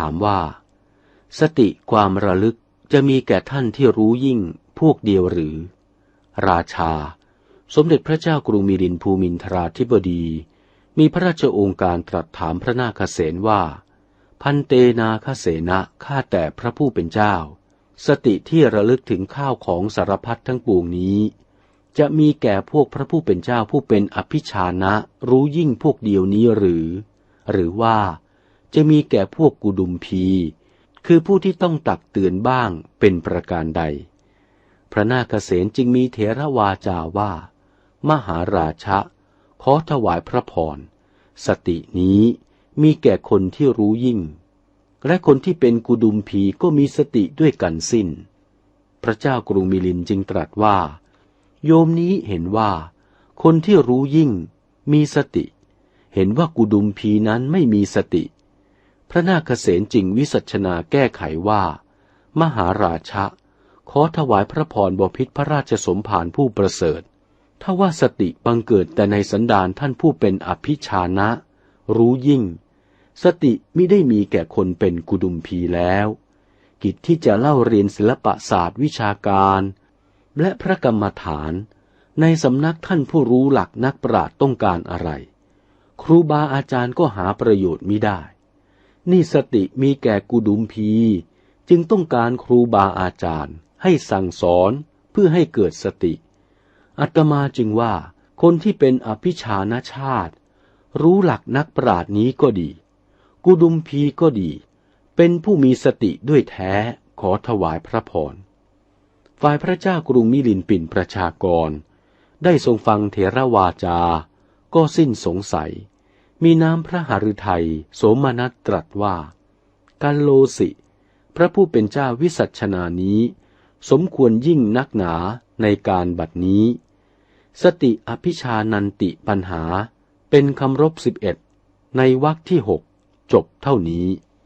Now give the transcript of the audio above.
ถามว่า สติความระลึกจะมีแก่ท่านที่รู้ยิ่งพวกเดียวหรือ ราชา สมเด็จพระเจ้ากรุงมิรินภูมินทราธิบดี มีพระราชองค์การตรัสถามพระนาคเษนว่า พันเตนาคเสนะข้าแต่พระผู้เป็นเจ้า สติที่ระลึกถึงข้าวของสารพัดทั้งปวงนี้ จะมีแก่พวกพระผู้เป็นเจ้าผู้เป็นอภิชานะรู้ยิ่งพวกเดียวนี้หรือ หรือว่า จะมีแก่พวกกุดุมพี คือผู้ที่ต้องตักเตือนบ้างเป็นประการใด พระนาคเษนจึงมีเถรวาจาว่า มหาราชะ ขอถวายพระพร สตินี้มีแก่คนที่รู้ยิ่ง และคนที่เป็นกุดุมพีก็มีสติด้วยกันสิ้น พระเจ้ากรุงมิลินจึงตรัสว่า โยมนี้เห็นว่า คนที่รู้ยิ่งมีสติ เห็นว่ากุดุมพีนั้นไม่มีสติ พระนาคเษนจึงวิสัชนาแก้ไขว่า มหาราชะ ขอถวายพระพรบพิษพระราชสมภารผู้ประเสริฐ ถ้าว่าสติบังเกิดแต่ในสันดานท่านผู้เป็นอภิชานะ รู้ยิ่ง สติมิได้มีแก่คนเป็นกุดุมพีแล้ว กิจที่จะเล่าเรียนศิลปศาสตร์วิชาการ และพระกรรมฐาน ในสำนักท่านผู้รู้หลักนักปราชญ์ต้องการอะไร ครูบาอาจารย์ก็หาประโยชน์มิได้ นี่สติมีแก่กุดุมพี จึงต้องการครูบาอาจารย์ ให้สั่งสอนเพื่อให้เกิดสติ อัตมาจึงว่าคนที่เป็นอภิชานชาติ รู้หลักนักปราดนี้ก็ดี กุดุมพีก็ดี เป็นผู้มีสติด้วยแท้ขอถวายพระพรฝ่ายพระเจ้ากรุงมิลินปินประชากร ได้ทรงฟังเถระวาจา ก็สิ้นสงสัย มีน้ำพระหฤทัยโสมนัสตรัสว่า กัลโลสิ พระผู้เป็นเจ้าวิสัชนานี้ สมควรยิ่งนักหนาในการบัดนี้ สติอภิชานันติปัญหาเป็นคำรบสิบเอ็ดในวรรคที่หกจบเท่านี้